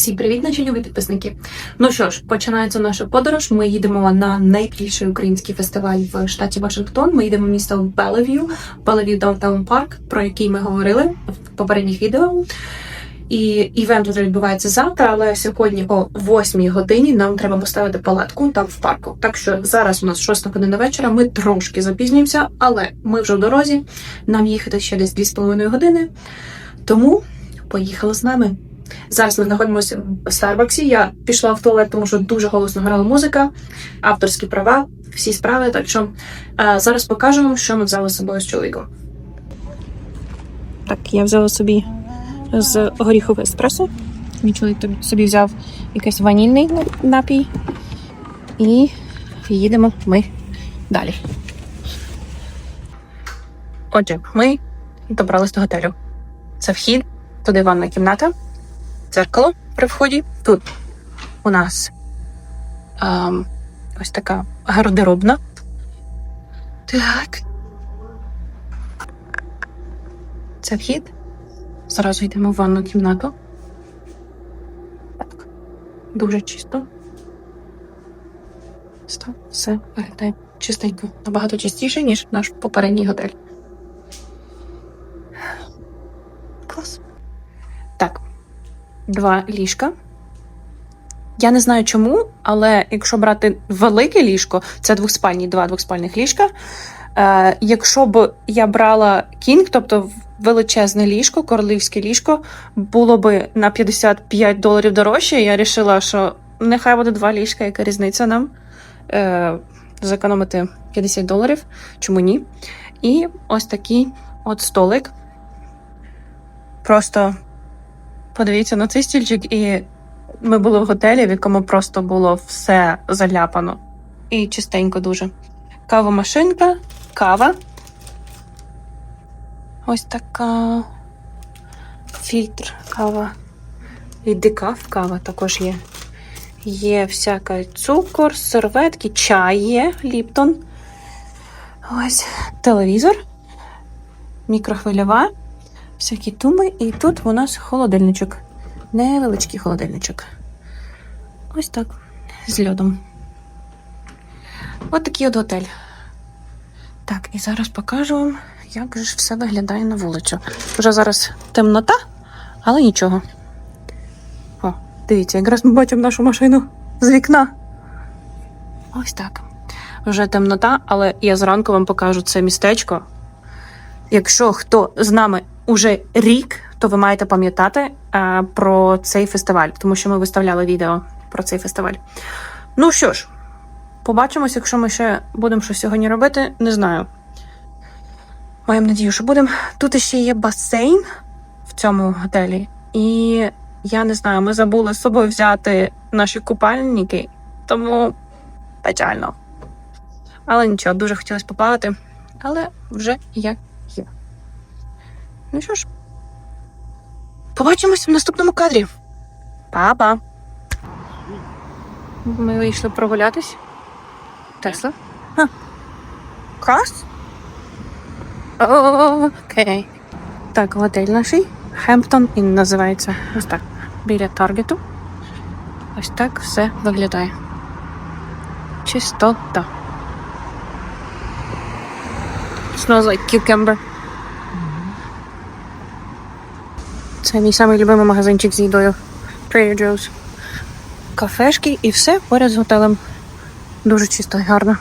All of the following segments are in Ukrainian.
Всім привіт, наші любі підписники. Ну що ж, починається наша подорож. Ми їдемо на найбільший український фестиваль в штаті Вашингтон. Ми їдемо в місто Белев'ю, Белев'ю Даунтаун Парк, про який ми говорили в попередніх відео. І івент вже відбувається завтра, але сьогодні о 8 годині нам треба поставити палатку там в парку. Так що зараз у нас 6 година вечора. Ми трошки запізнюємося, але ми вже в дорозі. Нам їхати ще десь 2,5 години. Тому поїхали з нами. Зараз ми знаходимося в Старбаксі. Я пішла в туалет, тому що дуже голосно грала музика, авторські права, всі справи. Так що е, зараз покажемо, що ми взяли з собою з чоловіком. Так, я взяла собі з горіхове еспресо. Мій чоловік собі взяв якийсь ванільний напій. І їдемо ми далі. Отже, ми добрались до готелю. Це вхід, туди ванна кімната, дзеркало при вході. Тут у нас ем, ось така гардеробна. Так. Це вхід. Зразу йдемо в ванну кімнату. Так. Дуже чисто. Все виглядає чистенько. Набагато чистіше, ніж наш попередній готель. Клас. Так. Два ліжка. Я не знаю чому, але якщо брати велике ліжко, це двохспальні, два двохспальних ліжка. Е, якщо б я брала кінг, тобто величезне ліжко, королівське ліжко, було б на 55 доларів дорожче. Я вирішила, що нехай буде два ліжка, яка різниця нам. Е, зекономити 50 доларів, чому ні? І ось такий от столик. Просто подивіться на цей стільчик, і ми були в готелі, в якому просто було все заляпано. І чистенько дуже. Кавомашинка, кава. Ось така фільтр кава. І декаф кава також є. Є всяка цукор, серветки, чай є, ліптон. Ось телевізор, мікрохвильова, всякі туми. І тут у нас холодильничок. Невеличкий холодильничок. Ось так. З льодом. От такий от готель. Так, і зараз покажу вам, як же все виглядає на вулицю. Вже зараз темнота, але нічого. О, дивіться, якраз ми бачимо нашу машину з вікна. Ось так. Вже темнота, але я зранку вам покажу це містечко. Якщо хто з нами уже рік, то ви маєте пам'ятати е, про цей фестиваль, тому що ми виставляли відео про цей фестиваль. Ну що ж, побачимось, якщо ми ще будемо щось сьогодні робити, не знаю. Маємо надію, що будемо. Тут ще є басейн в цьому готелі, і я не знаю, ми забули з собою взяти наші купальники, тому печально. Але нічого, дуже хотілося поплавати, але вже як. Ну що ж, побачимось в наступному кадрі. Па-па! Ми вийшли прогулятись. Тесла? Крас? Окей. Так, готель наш. Хемптон Ін називається. Ось так. Біля Таргету. Ось так все виглядає. Чистота. Smells like cucumber. Це мій самий любимий магазинчик з їдою. Trader Joe's. Кафешки і все поряд з готелем. Дуже чисто і гарно.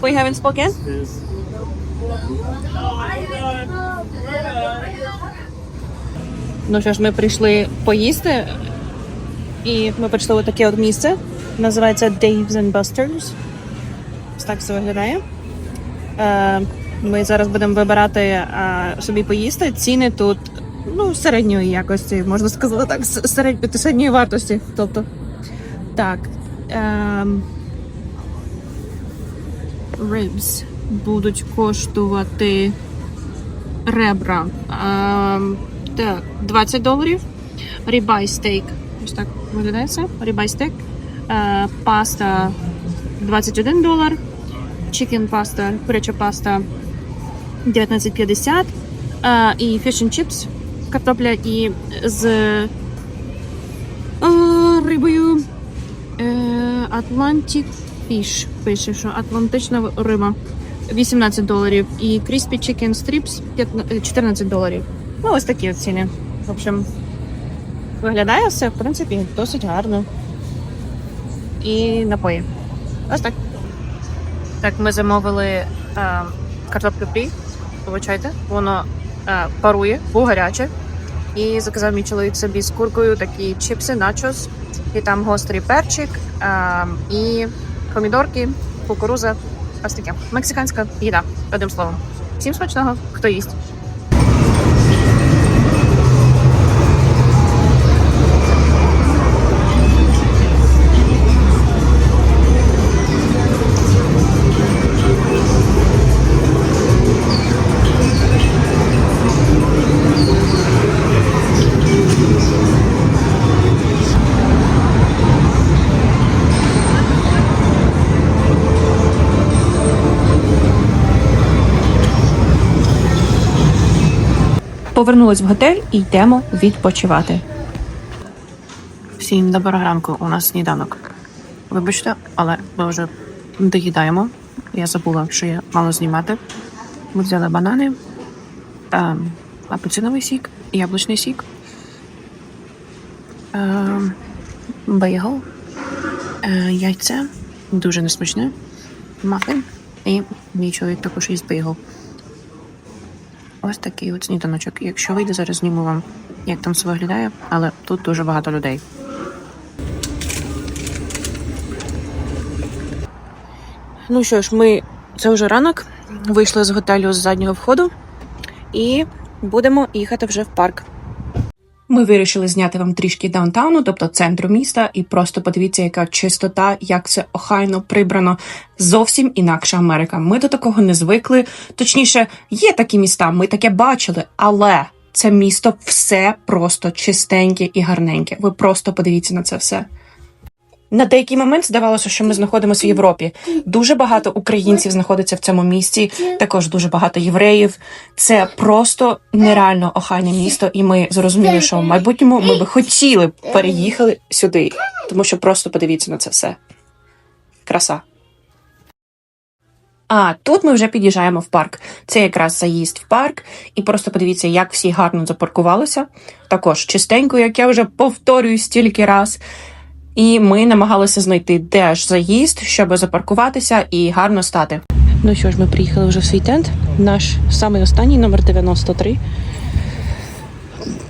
We haven't spoken? Ну що ж, ми прийшли поїсти, і ми прийшли в таке от місце. Називається Dave's and Buster's. Ось так все виглядає. Е, Ми зараз будемо вибирати е, собі поїсти. Ціни тут ну, середньої якості, можна сказати так, с- середньої, вартості. Тобто, так. Ем, ribs будуть коштувати ребра. Ем, так, 20 доларів. Рібай стейк. Ось так виглядає це. Рібай стейк. Е, паста 21 долар. Чикен паста, куряча паста 19,50. а, і and chips, картопля і з рибою е, Atlantic Fish, пише, що Атлантична риба. 18 доларів. І Crispy Chicken Strips 14 доларів. Ну, ось такі ціни. В общем, виглядає все, в принципі, досить гарно. І напої. Ось так. Так, ми замовили е, картоплю фрі. Вибачайте, воно е, парує, бо гаряче. І заказав мій чоловік собі з куркою такі чіпси, начос, і там гострий перчик, е, і помідорки, кукуруза. Ось таке. Мексиканська їда, одним словом. Всім смачного, хто їсть. Повернулись в готель і йдемо відпочивати. Всім доброго ранку. У нас сніданок. Вибачте, але ми вже доїдаємо. Я забула, що я мала знімати. Ми взяли банани, е, апельсиновий сік, яблучний сік, е, бейгл, е, яйце, дуже несмачне, мафін і мій чоловік також їсть бейгл. Ось такий от сніданочок. Якщо вийде, зараз зніму вам, як там все виглядає, але тут дуже багато людей. Ну що ж, ми це вже ранок. Вийшли з готелю з заднього входу і будемо їхати вже в парк. Ми вирішили зняти вам трішки даунтауну, тобто центру міста, і просто подивіться, яка чистота, як це охайно прибрано. Зовсім інакша Америка. Ми до такого не звикли. Точніше, є такі міста, ми таке бачили, але це місто все просто чистеньке і гарненьке. Ви просто подивіться на це все. На деякий момент здавалося, що ми знаходимося в Європі. Дуже багато українців знаходиться в цьому місті, також дуже багато євреїв. Це просто нереально охайне місто, і ми зрозуміли, що в майбутньому ми би хотіли переїхали сюди, тому що просто подивіться на це все. Краса. А тут ми вже під'їжджаємо в парк. Це якраз заїзд в парк, і просто подивіться, як всі гарно запаркувалися. Також чистенько, як я вже повторюю стільки раз. І ми намагалися знайти, де ж заїзд, щоб запаркуватися і гарно стати. Ну що ж, ми приїхали вже в свій тент. Наш самий останній номер 93.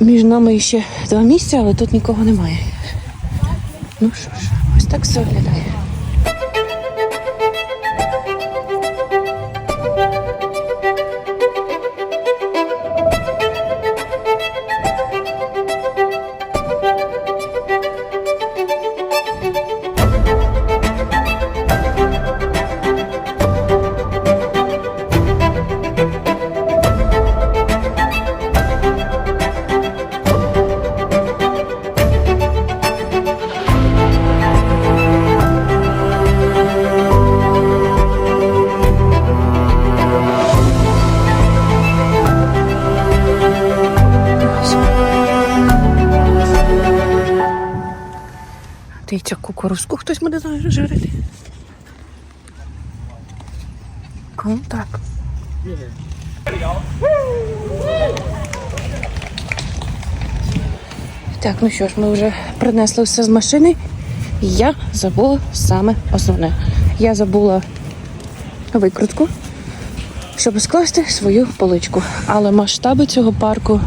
Між нами ще два місця, але тут нікого немає. Ну що ж, ось так все виглядає. Дивіться, хтось буде жарити. Кому так? Ну що ж, ми вже принесли все з машини. Я забула саме основне. Я забула викрутку, щоб скласти свою поличку. Але масштаби цього парку,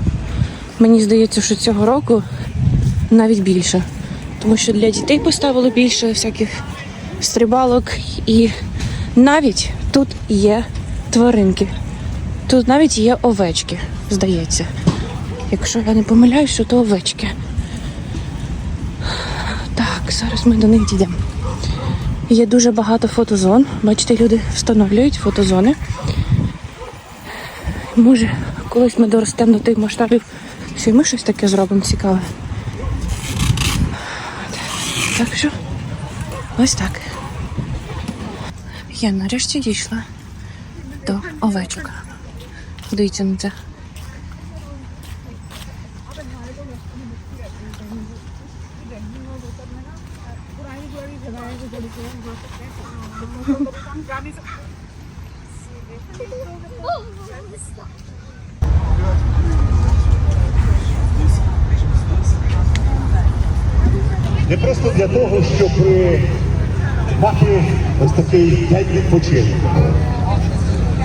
мені здається, що цього року навіть більше. Тому що для дітей поставили більше всяких стрибалок, і навіть тут є тваринки. Тут навіть є овечки, здається. Якщо я не помиляюсь, що то овечки. Так, зараз ми до них дійдемо. Є дуже багато фотозон. Бачите, люди встановлюють фотозони. Може, колись ми доростемо до тих масштабів, що й ми щось таке зробимо цікаве. Так що ось так. Я нарешті дійшла до овечок. Дивіться на це. Не просто для того, щоб е, мати ось такий день відпочинку.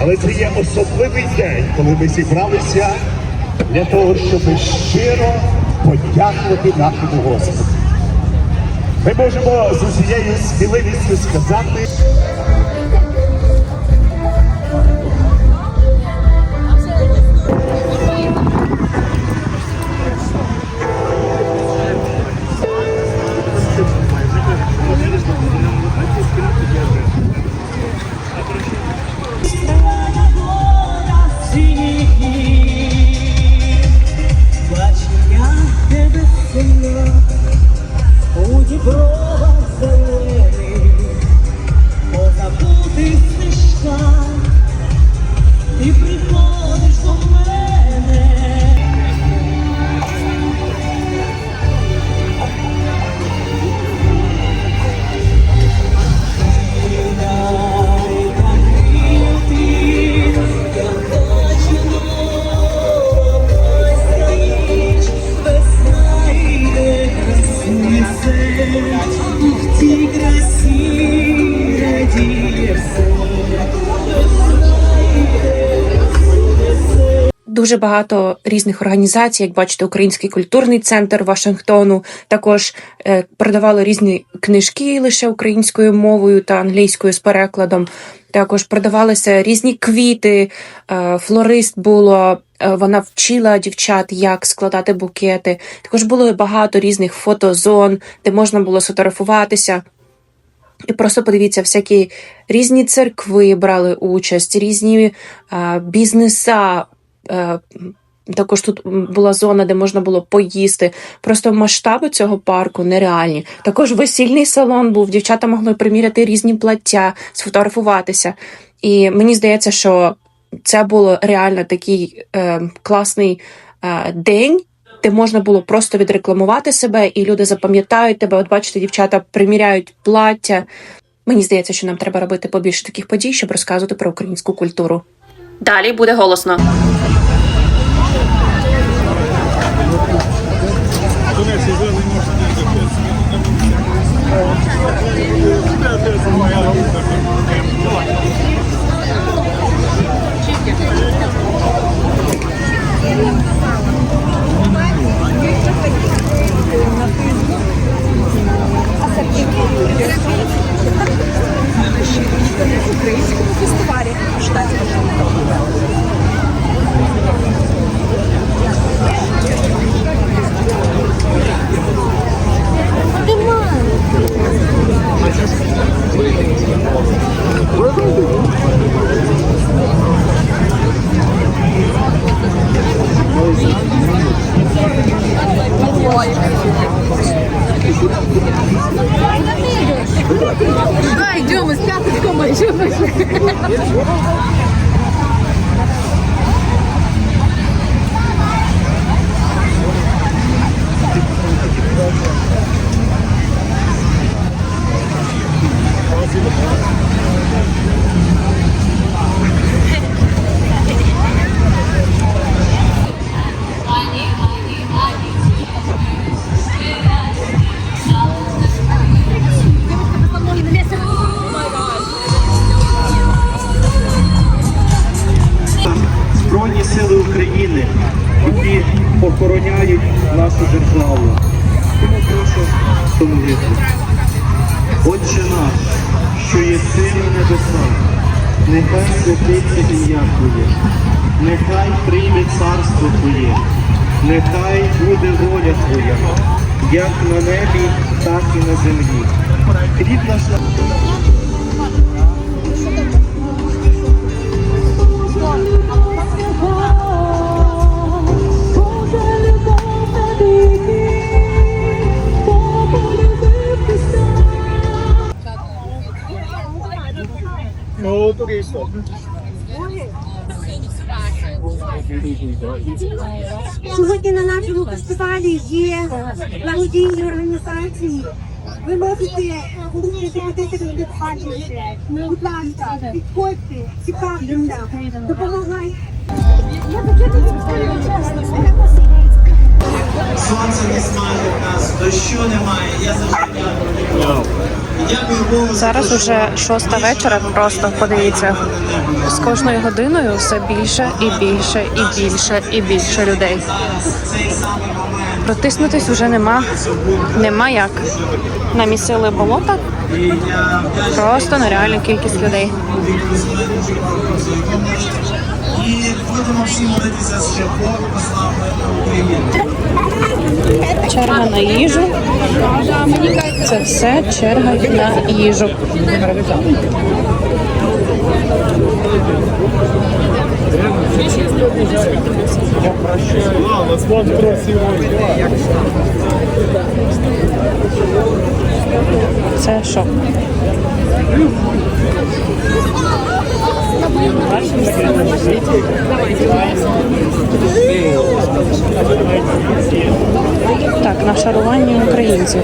Але це є особливий день, коли ми зібралися для того, щоб щиро подякувати нашому Господу. Ми можемо з усією сміливістю сказати. Дуже багато різних організацій, як бачите, Український культурний центр Вашингтону також е, продавали різні книжки лише українською мовою та англійською з перекладом. Також продавалися різні квіти, е, флорист було. е, Вона вчила дівчат, як складати букети. Також було багато різних фотозон, де можна було сфотографуватися. І просто подивіться, всякі різні церкви брали участь, різні бізнеса. Е, також тут була зона, де можна було поїсти. Просто масштаби цього парку нереальні. Також весільний салон був. Дівчата могли приміряти різні плаття, сфотографуватися. І мені здається, що це було реально такий е, класний е, день, де можна було просто відрекламувати себе, і люди запам'ятають тебе. От бачите, дівчата приміряють плаття. Мені здається, що нам треба робити побільше таких подій, щоб розказувати про українську культуру. Далі буде голосно. Нехай буде воля Твоя, як на небі, так і на землі. Хліб наш на Ну, 어. Сьогодні на нашому фестивалі є благодійні організації. Ви можете приходити до них бачити. Будь ласка, підходьте, цікавляться, допомагайте. Сонце не смажить нас дощу немає. Я завжди дякую. Зараз уже шоста вечора. Просто подивіться. З кожною годиною все більше і більше і більше і більше людей. Протиснутись вже нема. Нема як. Намісили болота. Просто нереальна кількість людей. Черга на їжу. Це все черга на їжу. Це що? Так, на шарування українців.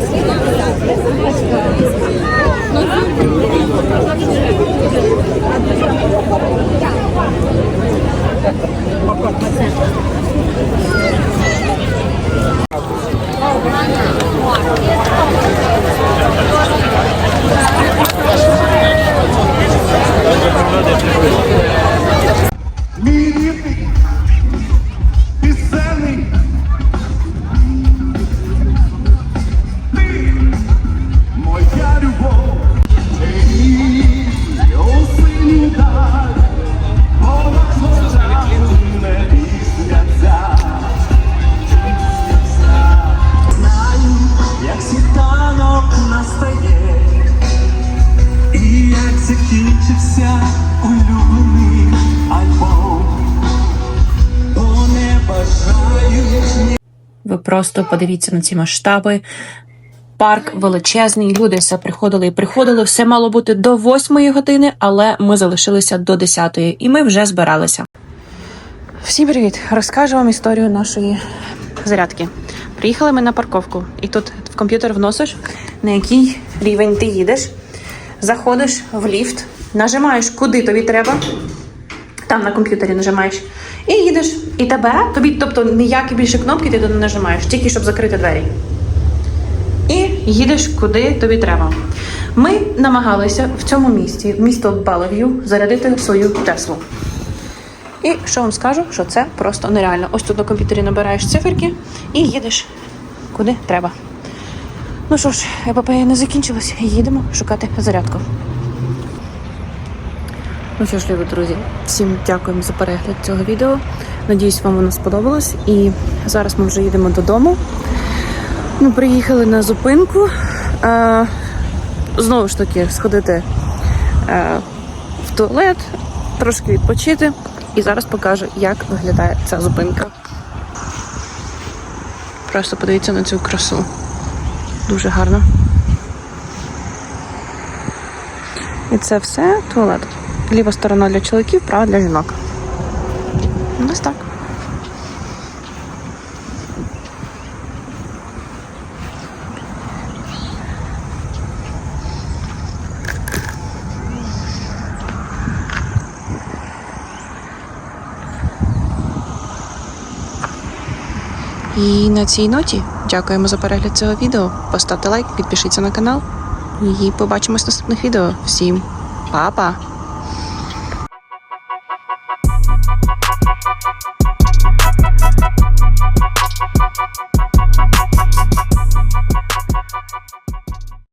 Мій просто подивіться на ці масштаби. Парк величезний, люди все приходили і приходили. Все мало бути до 8 години, але ми залишилися до 10 і ми вже збиралися. Всім привіт! Розкажу вам історію нашої зарядки. Приїхали ми на парковку, і тут в комп'ютер вносиш, на який рівень ти їдеш, заходиш в ліфт, нажимаєш, куди тобі треба, там на комп'ютері нажимаєш і їдеш. І тебе, тобі, тобто ніякі більше кнопки ти не нажимаєш, тільки щоб закрити двері. І їдеш куди тобі треба. Ми намагалися в цьому місті, місто Белев'ю, зарядити свою Теслу. І що вам скажу, що це просто нереально. Ось тут на комп'ютері набираєш циферки і їдеш куди треба. Ну що ж, епопея не закінчилась. Їдемо шукати зарядку. Ну що ж, любі друзі, всім дякуємо за перегляд цього відео. Надіюсь, вам воно сподобалось. І зараз ми вже їдемо додому. Ми приїхали на зупинку. Знову ж таки, сходити в туалет, трошки відпочити. І зараз покажу, як виглядає ця зупинка. Просто подивіться на цю красу. Дуже гарно. І це все туалет. Ліва сторона для чоловіків, права для жінок. Ось так. І на цій ноті дякуємо за перегляд цього відео. Поставте лайк, підпишіться на канал. І побачимось в наступних відео. Всім па-па!